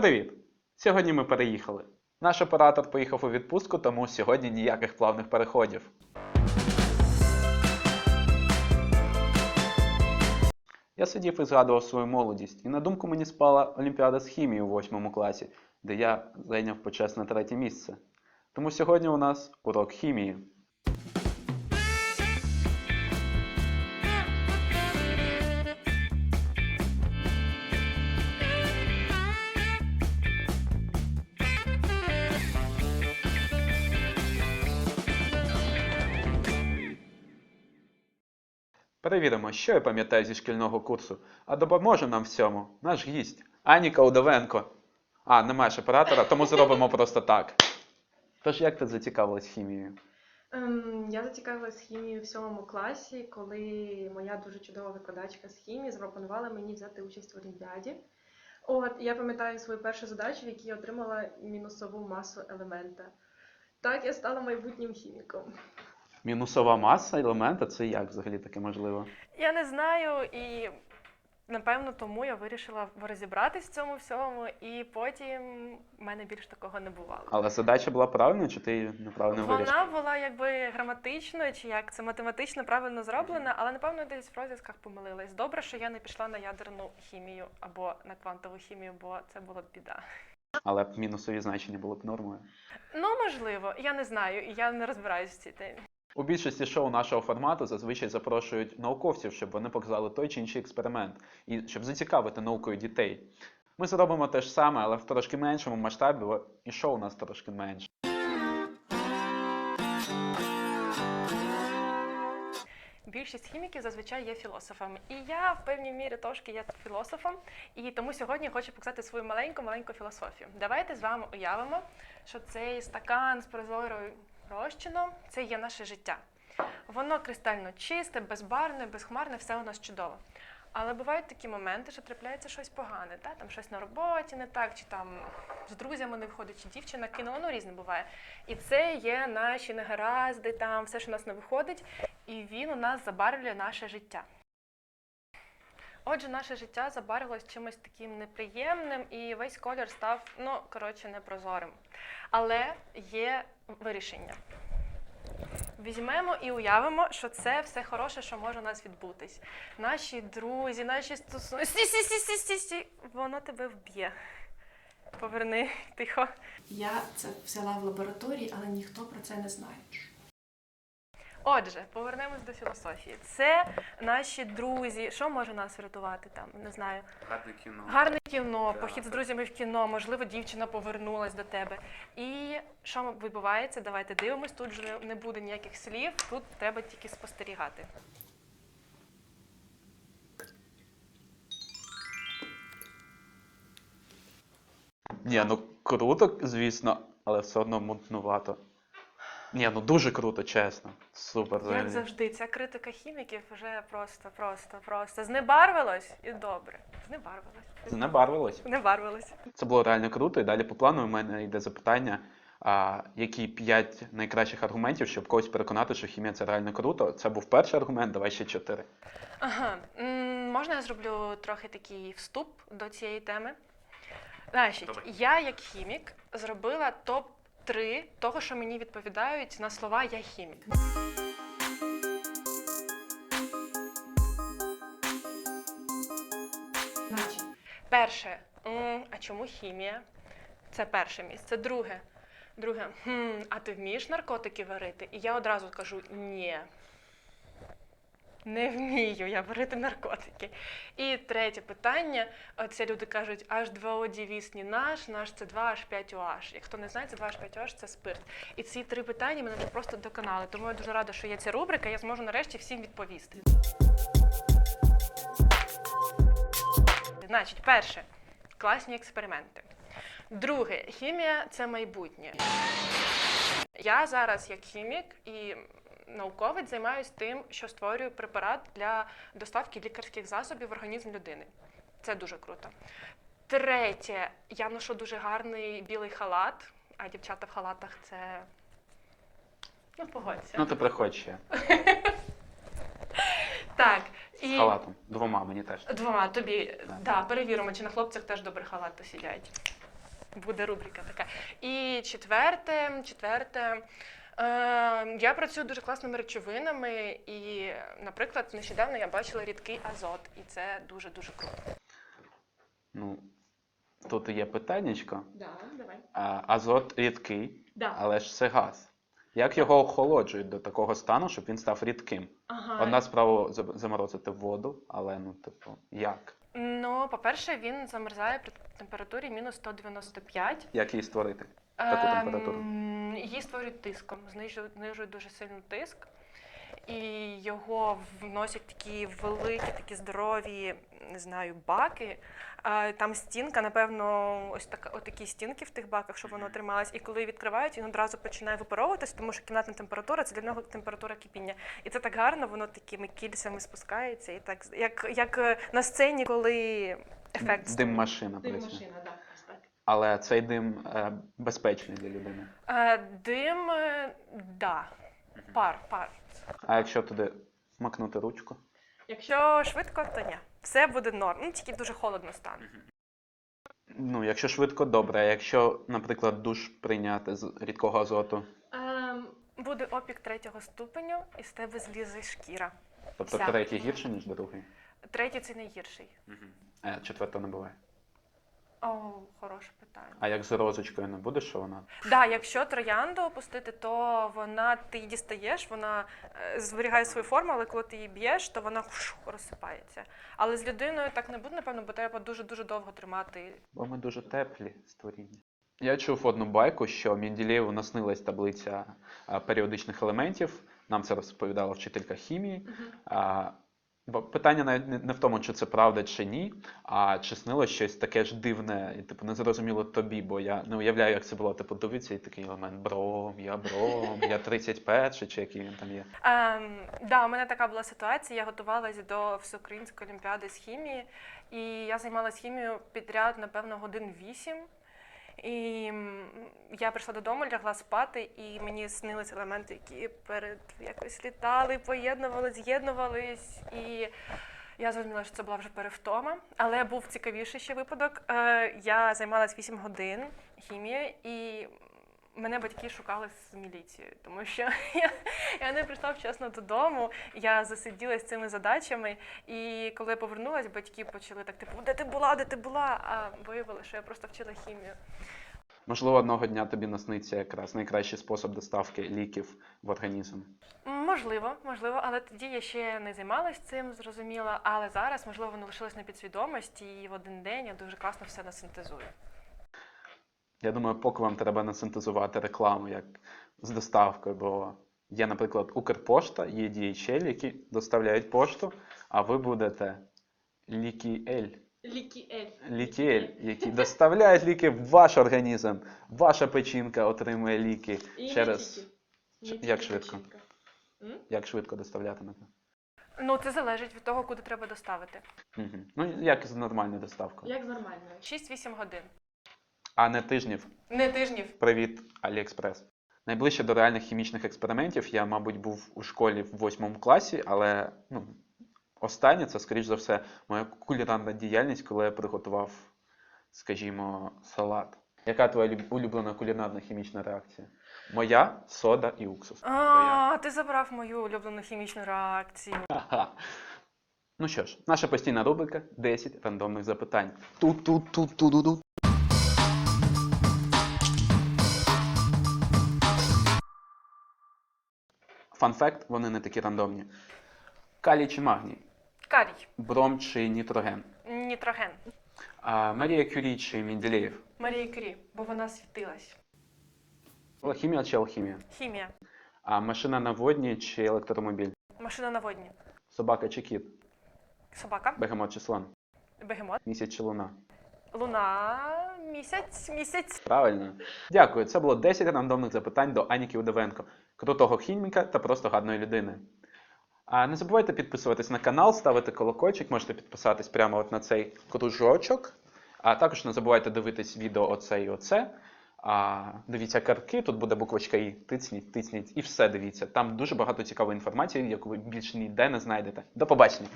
Привіт! Сьогодні ми переїхали. Наш оператор поїхав у відпустку, тому сьогодні ніяких плавних переходів. Я сидів і згадував свою молодість, і на думку мені спала Олімпіада з хімії у восьмому класі, де я зайняв почесне третє місце. Тому сьогодні у нас урок хімії. Перевіримо, що я пам'ятаю зі шкільного курсу, а допоможе нам в цьому наш гість Аніка Удовенко. А, немає ж оператора, тому зробимо просто так. Тож як ти зацікавилась хімією? Ем, я зацікавилась хімією в сьомому класі, коли моя дуже чудова викладачка з хімії запропонувала мені взяти участь в Олімпіаді. От, я пам'ятаю свою першу задачу, в якій я отримала мінусову масу елемента. Так, я стала майбутнім хіміком. Мінусова маса елемента це як взагалі таке можливо? Я не знаю, і напевно тому я вирішила розібратись в цьому всьому, і потім в мене більш такого не бувало. Але задача була правильною, чи ти її неправильно вирішила? Вона була якби граматично, чи як це математично правильно зроблена, але напевно десь в розв'язках помилилась. Добре, що я не пішла на ядерну хімію або на квантову хімію, бо це була б біда. Але б мінусові значення були б нормою. Ну можливо, я не знаю, і я не розбираюсь в цій темі. У більшості шоу нашого формату зазвичай запрошують науковців, щоб вони показали той чи інший експеримент, і щоб зацікавити наукою дітей. Ми зробимо те ж саме, але в трошки меншому масштабі, бо і шоу у нас трошки менше. Більшість хіміків зазвичай є філософами. І я в певній мірі трошки є філософом, і тому сьогодні хочу показати свою маленьку маленьку філософію. Давайте з вами уявимо, що цей стакан з прозорою розчином це є наше життя. Воно кристально чисте, безбарне, безхмарне, все у нас чудово. Але бувають такі моменти, що трапляється щось погане, та? там щось на роботі не так, чи там з друзями не виходить, чи дівчина кинула, ну різне буває. І це є наші негаразди, там все, що у нас не виходить, і він у нас забарвлює наше життя. Отже, наше життя забарвилось чимось таким неприємним, і весь колір став, ну, коротше, непрозорим. Але є вирішення. Візьмемо і уявимо, що це все хороше, що може у нас відбутись. Наші друзі, наші стосунки. Воно тебе вб'є. Поверни тихо. Я це взяла в лабораторії, але ніхто про це не знає. Отже, повернемось до філософії. Це наші друзі. Що може нас врятувати там? Не знаю. Гарне кіно. Гарне кіно, Так. похід з друзями в кіно, можливо, дівчина повернулась до тебе. І що відбувається? Давайте дивимось. Тут вже не буде ніяких слів, тут треба тільки спостерігати. Ні, ну круто, звісно, але все одно мутнувато. Ні, ну дуже круто, чесно. Супер. Як взагалі. завжди, ця критика хіміків вже просто, просто, просто знебарвилась і добре. Знебарвилась. Знебарвилось. Знебарвилась. Це було реально круто. І далі по плану у мене йде запитання: а, які п'ять найкращих аргументів, щоб когось переконати, що хімія це реально круто. Це був перший аргумент, давай ще чотири. Ага. М, Можна я зроблю трохи такий вступ до цієї теми? Значить, Давай. я як хімік зробила топ-3 того, що мені відповідають на слова я хімік. Перше, м, а чому хімія? Це перше місце. Друге, друге, хм, а ти вмієш наркотики варити? І я одразу кажу ні. Не вмію я варити наркотики. І третє питання: це люди кажуть, H2O дівіс не наш, наш це 2H5OH. Як хто не знає, це 2H5OH це спирт. І ці три питання мене просто доконали. Тому я дуже рада, що є ця рубрика, я зможу нарешті всім відповісти. Значить, перше класні експерименти. Друге, хімія це майбутнє. Я зараз, як хімік і науковець, займаюся тим, що створюю препарат для доставки лікарських засобів в організм людини. Це дуже круто. Третє, я ношу дуже гарний білий халат, а дівчата в халатах це. Ну, погодься. Ну ти приходь ще. Так, З халатом. Двома мені теж. Двома тобі Да. да. перевіримо, чи на хлопцях теж добре халати сидять. Буде рубрика така. І четверте, четверте. Е, я працюю дуже класними речовинами, і, наприклад, нещодавно я бачила рідкий азот, і це дуже дуже круто. Ну, тут є питаннячко. Да, давай. А, азот рідкий, Да. але ж це газ. Як його охолоджують до такого стану, щоб він став рідким? Ага. Одна справа за- заморозити воду, але ну, типу, як? Ну, по-перше, він замерзає при температурі мінус 195. Як її створити? Таку Ем, температуру. Її створюють тиском, знижують, дуже сильно тиск. І його вносять такі великі, такі здорові, не знаю, баки. Там стінка, напевно, ось така, отакі стінки в тих баках, щоб воно трималось. І коли відкривають, він одразу починає випаровуватись, тому що кімнатна температура це для нього температура кипіння. І це так гарно, воно такими кільцями спускається, і так як, як е, на сцені, коли ефект. Дим машина Дим машина. Але цей дим е, безпечний для людини. Е, Дим, е, да. Пар, пар. А якщо туди макнути ручку? Якщо швидко, то ні. Все буде норм. Ну, тільки дуже холодно стане. Ну, якщо швидко, добре. А якщо, наприклад, душ прийняти з рідкого азоту, Ем, Буде опік третього ступеню, і з тебе злізе шкіра. тобто Вся. третій гірше, ніж другий, Третій це найгірший. а четвертого не буває. О, хороше питання. А як з розочкою не буде, що вона? Да, якщо троянду опустити, то вона ти її дістаєш, вона е, зберігає свою форму, але коли ти її б'єш, то вона розсипається. Але з людиною так не буде, напевно, бо треба дуже дуже довго тримати. Бо ми дуже теплі створіння. Я чув одну байку, що Менділеєву наснилась таблиця періодичних елементів. Нам це розповідала вчителька хімії. мгм. А, бо питання навіть не- не в тому, чи це правда чи ні, а чи снилось щось таке ж дивне, і типу незрозуміло тобі, бо я не уявляю, як це було. Типу, дивиться і такий елемент бром, я бром, я 31, чи який він там є. Ем, да, у мене така була ситуація. Я готувалася до всеукраїнської олімпіади з хімії, і я займалася хімією підряд, напевно, годин вісім. І я прийшла додому, лягла спати, і мені снились елементи, які перед якось літали, поєднували, з'єднувались. І я зрозуміла, що це була вже перевтома. Але був цікавіший ще випадок. Е, я займалась 8 годин хімією, і мене батьки шукали з міліцією, тому що я, я не прийшла вчасно додому. Я засиділась цими задачами. І коли я повернулась, батьки почали так: типу, де ти була, де ти була? А виявилося, що я просто вчила хімію. Можливо, одного дня тобі насниться якраз найкращий спосіб доставки ліків в організм. Можливо, можливо, але тоді я ще не займалась цим, зрозуміла. Але зараз, можливо, воно лишилось на підсвідомості, і в один день я дуже класно все насинтезую. Я думаю, поки вам треба насинтезувати рекламу як з доставкою, бо є, наприклад, Укрпошта, є DHL, які доставляють пошту, а ви будете Лікіель, Лікіель. Які доставляють ліки в ваш організм. Ваша печінка отримує ліки І через не тільки. Не Як тільки швидко? печінка. М? як швидко доставлятимете. Ну, це залежить від того, куди треба доставити. Угу. Ну, як з нормальною доставкою. Як з нормальною. 6-8 годин. А не тижнів. Не тижнів. Привіт, Аліекспрес. Найближче до реальних хімічних експериментів я, мабуть, був у школі в восьмому класі, але ну, останнє це, скоріш за все, моя кулінарна діяльність, коли я приготував, скажімо, салат. Яка твоя улюблена кулінарна хімічна реакція? Моя сода і уксус. Твоя? А, ти забрав мою улюблену хімічну реакцію. Ха-ха. Ну що ж, наша постійна рубрика 10 рандомних запитань. Ту-ту-ту-ту-ду-ду. Фан-факт, вони не такі рандомні. Калій чи магній? Калій, Бром чи нітроген? нітроген, А, Марія Кюрі чи Менделєєв? Марія Кюрі, бо вона світилась. Хімія чи алхімія? Хімія, А машина на водні чи електромобіль? машина на водні, Собака чи кіт? собака, Бегемот чи слон? бегемот, Місяць чи луна? луна, місяць, місяць. Правильно. Дякую. Це було 10 рандомних запитань до Аніки Удовенко, крутого хіміка та просто гарної людини. А не забувайте підписуватись на канал, ставити колокольчик, можете підписатись прямо от на цей кружочок. А також не забувайте дивитись відео оце і оце. А, дивіться картки, тут буде буквочка І. Тисніть, тисніть і все дивіться. Там дуже багато цікавої інформації, яку ви більше ніде не знайдете. До побачення!